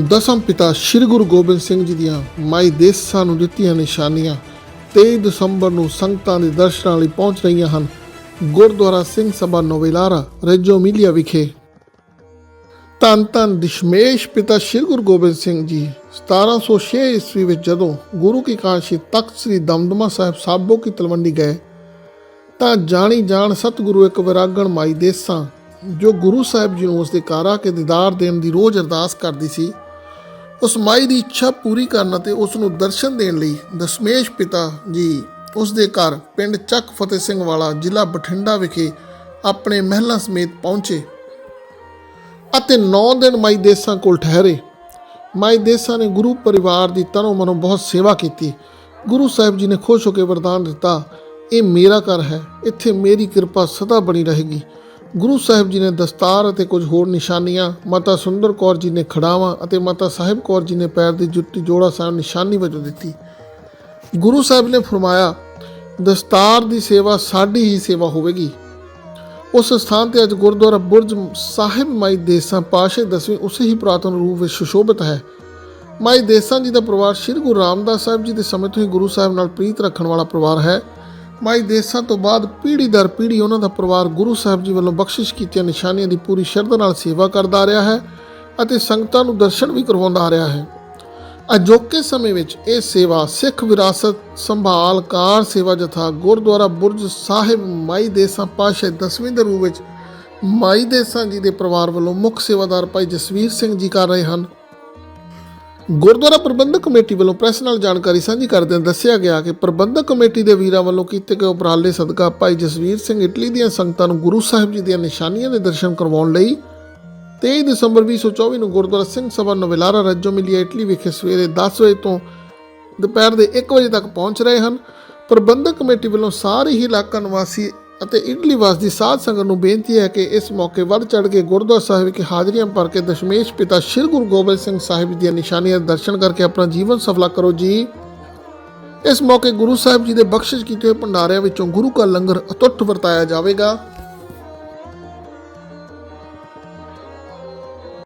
ਦਸਮ ਪਿਤਾ ਸ੍ਰੀ ਗੁਰੂ ਗੋਬਿੰਦ ਸਿੰਘ ਜੀ ਦੀਆਂ ਮਾਈ ਦੇਸਾਂ ਨੂੰ ਦਿੱਤੀਆਂ ਨਿਸ਼ਾਨੀਆਂ 23 ਦਸੰਬਰ ਨੂੰ ਸੰਗਤਾਂ ਦੇ ਦਰਸ਼ਨਾਂ ਲਈ ਪਹੁੰਚ ਰਹੀਆਂ ਹਨ। ਗੁਰਦੁਆਰਾ ਸਿੰਘ ਸਭਾ ਨੋਵੇਲਾਰਾ, ਰੇਜੋ ਮਿਲੀਆ ਵਿਖੇ। ਧੰਨ ਧੰਨ ਦਸ਼ਮੇਸ਼ ਪਿਤਾ ਸ੍ਰੀ ਗੁਰੂ ਗੋਬਿੰਦ ਸਿੰਘ ਜੀ 1706 ਈਸਵੀ ਵਿੱਚ ਜਦੋਂ ਗੁਰੂ ਕੀ ਕਾਸ਼ੀ ਤਖਤ ਸ੍ਰੀ ਦਮਦਮਾ ਸਾਹਿਬ ਸਾਬੋ ਕੀ ਤਲਵੰਡੀ ਗਏ, ਤਾਂ ਜਾਣੀ ਜਾਣ ਸਤਿਗੁਰੂ ਇੱਕ ਵਿਰਾਗਣ ਮਾਈ ਦੇਸਾਂ, ਜੋ ਗੁਰੂ ਸਾਹਿਬ ਜੀ ਨੂੰ ਉਸ ਦੇ ਘਰ ਕੇ ਦੀਦਾਰ ਦੇਣ ਦੀ ਰੋਜ਼ ਅਰਦਾਸ ਕਰਦੀ ਸੀ ਉਸ ਮਾਈ ਦੀ ਇੱਛਾ ਪੂਰੀ ਕਰਨ ਅਤੇ ਉਸ ਨੂੰ ਦਰਸ਼ਨ ਦੇਣ ਲਈ ਦਸ਼ਮੇਸ਼ ਪਿਤਾ ਜੀ ਉਸ ਦੇ ਘਰ ਪਿੰਡ ਚੱਕ ਫਤਿਹ ਸਿੰਘ ਵਾਲਾ ਜ਼ਿਲ੍ਹਾ ਬਠਿੰਡਾ ਵਿਖੇ ਆਪਣੇ ਮਹਿਲਾ ਸਮੇਤ ਪਹੁੰਚੇ ਅਤੇ 9 ਦਿਨ ਮਾਈ ਦੇਸਾਂ ਕੋਲ ਠਹਿਰੇ। ਮਾਈ ਦੇਸਾਂ ਨੇ ਗੁਰੂ ਪਰਿਵਾਰ ਦੀ ਤਨੋਂ ਮਨੋਂ ਬਹੁਤ ਸੇਵਾ ਕੀਤੀ। ਗੁਰੂ ਸਾਹਿਬ ਜੀ ਨੇ ਖੁਸ਼ ਹੋ ਕੇ ਵਰਦਾਨ ਦਿੱਤਾ, ਇਹ ਮੇਰਾ ਘਰ ਹੈ, ਇੱਥੇ ਮੇਰੀ ਕਿਰਪਾ ਸਦਾ ਬਣੀ ਰਹੇਗੀ। ਗੁਰੂ ਸਾਹਿਬ ਜੀ ਨੇ ਦਸਤਾਰ ਅਤੇ ਕੁਝ ਹੋਰ ਨਿਸ਼ਾਨੀਆਂ, ਮਾਤਾ ਸੁੰਦਰ ਕੌਰ ਜੀ ਨੇ ਖੜਾਵਾਂ ਅਤੇ ਮਾਤਾ ਸਾਹਿਬ ਕੌਰ ਜੀ ਨੇ ਪੈਰ ਦੀ ਜੁੱਤੀ ਜੋੜਾ ਸਾਹਿਬ ਨਿਸ਼ਾਨੀ ਵਜੋਂ ਦਿੱਤੀ। ਗੁਰੂ ਸਾਹਿਬ ਨੇ ਫਰਮਾਇਆ, ਦਸਤਾਰ ਦੀ ਸੇਵਾ ਸਾਡੀ ਹੀ ਸੇਵਾ ਹੋਵੇਗੀ। ਉਸ ਸਥਾਨ ਤੇ ਅੱਜ ਗੁਰਦੁਆਰਾ ਬੁਰਜ ਸਾਹਿਬ ਮਾਈ ਦੇਸਾਂ ਪਾਸ਼ੇ ਦਸਵੇਂ ਉਸੇ ਹੀ ਪੁਰਾਤਨ ਰੂਪ ਵਿੱਚ ਸੁਸ਼ੋਭਿਤ ਹੈ। ਮਾਈ ਦੇਸਾਂ ਜੀ ਦਾ ਪਰਿਵਾਰ ਸ੍ਰੀ ਗੁਰੂ ਰਾਮਦਾਸ ਸਾਹਿਬ ਜੀ ਦੇ ਸਮੇਂ ਤੋਂ ਹੀ ਗੁਰੂ ਸਾਹਿਬ ਨਾਲ ਪ੍ਰੀਤ ਰੱਖਣ ਵਾਲਾ ਪਰਿਵਾਰ ਹੈ। ਮਾਈ ਦੇਸਾਂ ਤੋਂ ਬਾਅਦ ਪੀੜ੍ਹੀ ਦਰ ਪੀੜ੍ਹੀ ਉਹਨਾਂ ਦਾ ਪਰਿਵਾਰ ਗੁਰੂ ਸਾਹਿਬ ਜੀ ਵੱਲੋਂ ਬਖਸ਼ਿਸ਼ ਕੀਤੀਆਂ ਨਿਸ਼ਾਨੀਆਂ ਦੀ ਪੂਰੀ ਸ਼ਰਧਾ ਨਾਲ ਸੇਵਾ ਕਰਦਾ ਆ ਰਿਹਾ ਹੈ ਅਤੇ ਸੰਗਤਾਂ ਨੂੰ ਦਰਸ਼ਨ ਵੀ ਕਰਵਾਉਂਦਾ ਆ ਰਿਹਾ ਹੈ। ਅਜੋਕੇ ਸਮੇਂ ਵਿੱਚ ਇਹ ਸੇਵਾ ਸਿੱਖ ਵਿਰਾਸਤ ਸੰਭਾਲ ਕਾਰ ਸੇਵਾ ਜਥਾ ਗੁਰਦੁਆਰਾ ਬੁਰਜ ਸਾਹਿਬ ਮਾਈ ਦੇਸਾਂ ਪਾਸ਼ਾ ਦਸਵੇਂ ਦੇ ਰੂਪ ਵਿੱਚ ਮਾਈ ਦੇਸਾਂ ਜੀ ਦੇ ਪਰਿਵਾਰ ਵੱਲੋਂ ਮੁੱਖ ਸੇਵਾਦਾਰ ਭਾਈ ਜਸਵੀਰ ਸਿੰਘ ਜੀ ਕਰ ਰਹੇ ਹਨ। ਗੁਰਦੁਆਰਾ ਪ੍ਰਬੰਧਕ ਕਮੇਟੀ ਵੱਲੋਂ ਪ੍ਰੈਸ ਨਾਲ ਜਾਣਕਾਰੀ ਸਾਂਝੀ ਕਰਦਿਆਂ ਦੱਸਿਆ ਗਿਆ ਕਿ ਪ੍ਰਬੰਧਕ ਕਮੇਟੀ ਦੇ ਵੀਰਾਂ ਵੱਲੋਂ ਕੀਤੇ ਗਏ ਉਪਰਾਲੇ ਸਦਕਾ ਭਾਈ ਜਸਵੀਰ ਸਿੰਘ ਇਟਲੀ ਦੀਆਂ ਸੰਗਤਾਂ ਨੂੰ ਗੁਰੂ ਸਾਹਿਬ ਜੀ ਦੀਆਂ ਨਿਸ਼ਾਨੀਆਂ ਦੇ ਦਰਸ਼ਨ ਕਰਵਾਉਣ ਲਈ 23 ਦਸੰਬਰ 2024 ਨੂੰ Gurdwara Singh Sabha Novellara Reggio Emilia Italy ਵਿਖੇ ਸਵੇਰੇ 10 ਵਜੇ ਤੋਂ ਦੁਪਹਿਰ ਦੇ 1 ਵਜੇ ਤੱਕ ਪਹੁੰਚ ਰਹੇ ਹਨ। ਪ੍ਰਬੰਧਕ ਕਮੇਟੀ ਵੱਲੋਂ ਸਾਰੇ ਹੀ ਇਲਾਕਾ ਨਿਵਾਸੀ ਅਤੇ ਇਟਲੀ ਵਾਸ ਸਾਧ ਸੰਗਤ ਨੂੰ ਬੇਨਤੀ ਹੈ ਕਿ ਇਸ ਮੌਕੇ ਵੱਧ ਚੜ੍ਹ ਕੇ ਗੁਰਦੁਆਰਾ ਸਾਹਿਬ ਵਿਖੇ ਹਾਜ਼ਰੀਆਂ ਭਰ ਕੇ ਦਸ਼ਮੇਸ਼ ਪਿਤਾ ਸ੍ਰੀ ਗੁਰੂ ਗੋਬਿੰਦ ਸਿੰਘ ਸਾਹਿਬ ਜੀ ਦੀਆਂ ਨਿਸ਼ਾਨੀਆਂ ਦੇ ਦਰਸ਼ਨ ਕਰਕੇ ਆਪਣਾ ਜੀਵਨ ਸਫਲਾ ਕਰੋ ਜੀ। ਇਸ ਮੌਕੇ ਗੁਰੂ ਸਾਹਿਬ ਜੀ ਦੇ ਬਖਸ਼ਿਸ਼ ਕੀਤੇ ਹੋਏ ਭੰਡਾਰਿਆਂ ਵਿੱਚੋਂ ਗੁਰੂ ਕਾ ਲੰਗਰ ਅਤੁੱਟ ਵਰਤਾਇਆ ਜਾਵੇਗਾ।